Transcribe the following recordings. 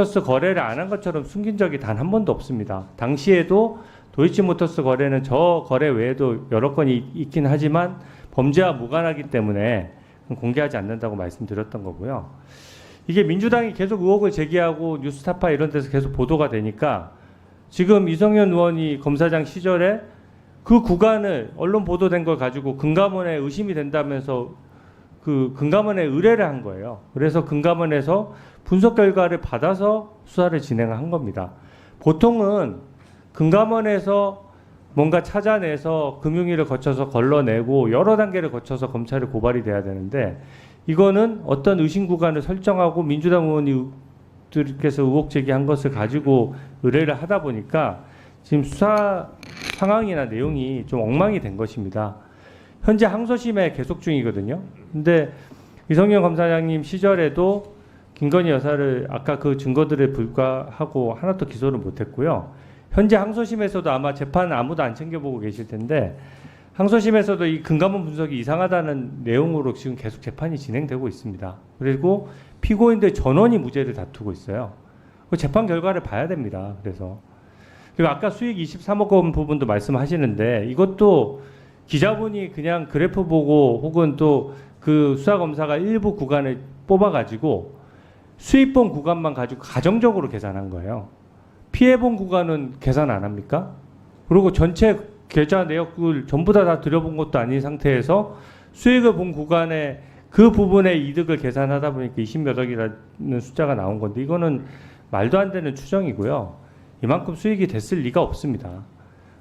도이치모터스 거래를 안 한 것처럼 숨긴 적이 단 한 번도 없습니다. 당시에도 도이치모터스 거래는 저 거래 외에도 여러 건이 있긴 하지만 범죄와 무관하기 때문에 공개하지 않는다고 말씀드렸던 거고요. 이게 민주당이 계속 의혹을 제기하고 뉴스타파 이런 데서 계속 보도가 되니까 지금 이성현 의원이 검사장 시절에 그 구간을 언론 보도된 걸 가지고 금감원에 의심이 된다면서 그 금감원에 의뢰를 한 거예요. 그래서 금감원에서 분석 결과를 받아서 수사를 진행한 겁니다. 보통은 금감원에서 뭔가 찾아내서 금융위를 거쳐서 걸러내고 여러 단계를 거쳐서 검찰에 고발이 돼야 되는데 이거는 어떤 의심 구간을 설정하고 민주당 의원들께서 의혹 제기한 것을 가지고 의뢰를 하다 보니까 지금 수사 상황이나 내용이 좀 엉망이 된 것입니다. 현재 항소심에 계속 중이거든요. 근데 이성현 검사장님 시절에도 김건희 여사를 아까 그 증거들에 불과하고 하나도 기소를 못했고요. 현재 항소심에서도 아마 재판 아무도 안 챙겨보고 계실 텐데 항소심에서도 이 금감원 분석이 이상하다는 내용으로 지금 계속 재판이 진행되고 있습니다. 그리고 피고인들 전원이 무죄를 다투고 있어요. 그 재판 결과를 봐야 됩니다. 그래서 그리고 아까 수익 23억 원 부분도 말씀하시는데 이것도 기자분이 그냥 그래프 보고 혹은 또 그 수사 검사가 일부 구간을 뽑아가지고 수입본 구간만 가지고 가정적으로 계산한 거예요. 피해본 구간은 계산 안 합니까? 그리고 전체 계좌 내역을 전부 다, 다 들여본 것도 아닌 상태에서 수익을 본 구간에 그 부분의 이득을 계산하다 보니까 20몇 억이라는 숫자가 나온 건데 이거는 말도 안 되는 추정이고요. 이만큼 수익이 됐을 리가 없습니다.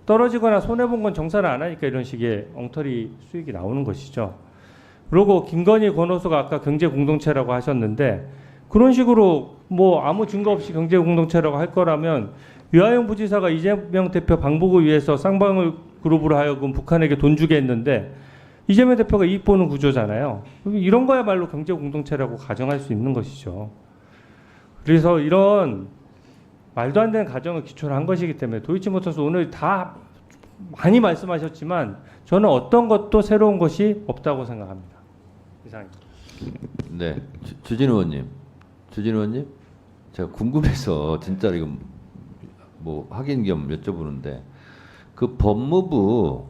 떨어지거나 손해본 건 정산을 안 하니까 이런 식의 엉터리 수익이 나오는 것이죠. 그리고 김건희 권오수가 아까 경제 공동체라고 하셨는데 그런 식으로 뭐 아무 증거 없이 경제 공동체라고 할 거라면 유하영 부지사가 이재명 대표 방북을 위해서 쌍방울 그룹으로 하여금 북한에게 돈 주게 했는데 이재명 대표가 이익 보는 구조잖아요. 이런 거야말로 경제 공동체라고 가정할 수 있는 것이죠. 그래서 이런 말도 안 되는 가정을 기초로 한 것이기 때문에 도이치모터스 오늘 다 많이 말씀하셨지만 저는 어떤 것도 새로운 것이 없다고 생각합니다. 이상입니다. 네, 주- 주진 의원님, 주진 의원님, 제가 궁금해서 진짜로 이거 뭐 확인 겸 여쭤보는데 그 법무부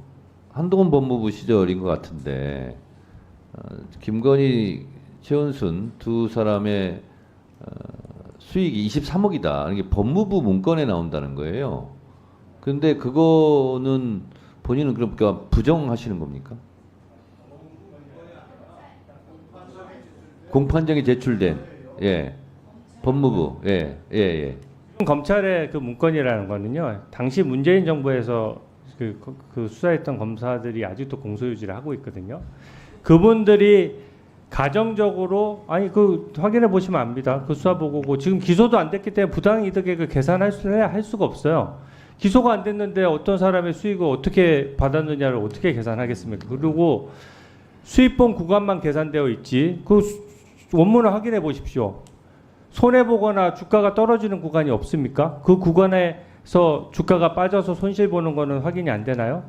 한동훈 법무부 시절인 것 같은데 어, 김건희, 최은순 두 사람의 어, 수익이 23억이다. 이게 법무부 문건에 나온다는 거예요. 근데 그거는 본인은 그러니까 부정하시는 겁니까? 공판정이 제출된 예 법무부 예 예 예, 예. 검찰의 그 문건이라는 거는요. 당시 문재인 정부에서 그, 그- 그 수사했던 검사들이 아직도 공소유지를 하고 있거든요. 그분들이 가정적으로 아니 그 확인해 보시면 압니다. 그 수사 보고고 지금 기소도 안 됐기 때문에 부당 이득액을 계산할 수 할 수가 없어요. 기소가 안 됐는데 어떤 사람의 수익을 어떻게 받았느냐를 어떻게 계산하겠습니까? 그리고 수입본 구간만 계산되어 있지. 그 수- 원문을 확인해 보십시오. 손해 보거나 주가가 떨어지는 구간이 없습니까? 그 구간에서 주가가 빠져서 손실 보는 거는 확인이 안 되나요?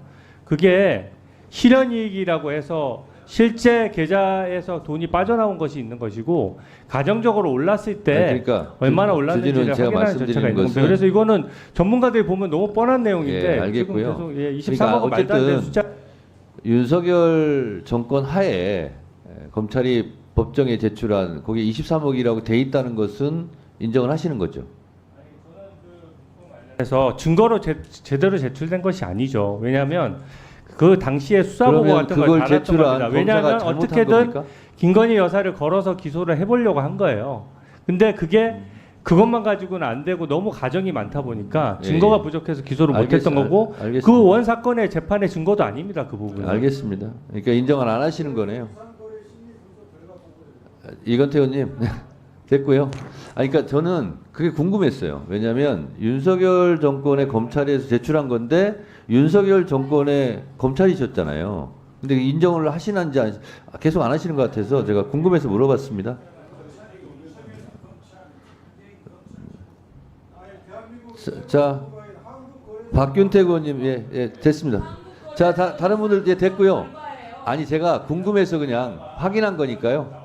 그게 실현 이익이라고 해서 실제 계좌에서 돈이 빠져나온 것이 있는 것이고 가정적으로 올랐을 때 아니, 그러니까 얼마나 주- 올랐는지를 확인하는 절차가 있는 겁니다. 그래서 이거는 전문가들이 보면 너무 뻔한 내용인데 예, 알겠고요. 지금 계속 예, 23억 그러니까 은 말도 안 되는 숫자 윤석열 정권 하에 예, 검찰이 법정에 제출한 거기에 23억이라고 돼 있다는 것은 인정을 하시는 거죠. 그래서 증거로 제, 제대로 제출된 것이 아니죠. 왜냐하면 그 당시에 수사보고 같은 걸 달았던 제출한 겁니다. 왜냐하면 어떻게든? 김건희 여사를 걸어서 기소를 해보려고 한 거예요. 근데 그게 그것만 가지고는 안 되고 너무 가정이 많다 보니까 예, 증거가 예. 부족해서 기소를 못했던 거고. 그 원 사건의 재판의 증거도 아닙니다. 그 부분은. 알겠습니다. 그러니까 인정을 안 하시는 거네요. 이건태 의원님 됐고요. 아 그러니까 저는 그게 궁금했어요. 왜냐하면 윤석열 정권의 검찰에서 제출한 건데 윤석열 정권의 검찰이셨잖아요. 근데 인정을 하시는지 안- 계속 안 하시는 것 같아서 제가 궁금해서 물어봤습니다. 자, 자 박균택 의원님 예, 예 됐습니다. 자 다, 다른 분들 이제 됐고요. 아니 제가 궁금해서 그냥 확인한 거니까요.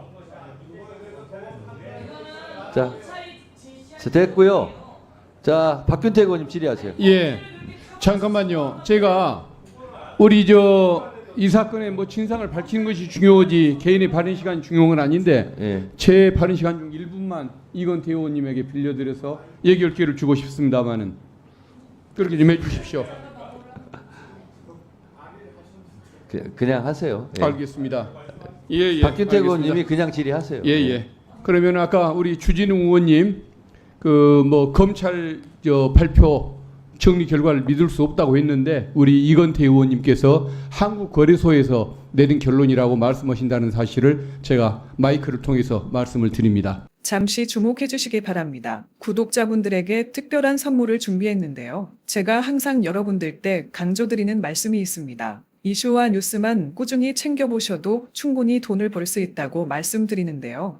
자, 자, 됐고요. 자, 박균태 의원님 질의하세요. 예. 잠깐만요. 제가 우리 저 이 사건의 뭐 진상을 밝히는 것이 중요하지 개인의 발언 시간이 중요한 건 아닌데 예. 제 발언 시간 중 1분만 이건태 의원님에게 빌려드려서 얘기할 기회를 주고 싶습니다마는 그렇게 좀 해주십시오. 그, 그냥 하세요. 예. 알겠습니다. 예, 예. 박균태 알겠습니다. 의원님이 그냥 질의하세요. 예, 예. 그러면 아까 우리 주진우 의원님 그 뭐 검찰 저 발표 정리 결과를 믿을 수 없다고 했는데 우리 이건태 의원님께서 한국 거래소에서 내린 결론이라고 말씀하신다는 사실을 제가 마이크를 통해서 말씀을 드립니다. 잠시 주목해 주시기 바랍니다. 구독자분들에게 특별한 선물을 준비했는데요. 제가 항상 여러분들 때 강조드리는 말씀이 있습니다. 이슈와 뉴스만 꾸준히 챙겨보셔도 충분히 돈을 벌 수 있다고 말씀드리는데요.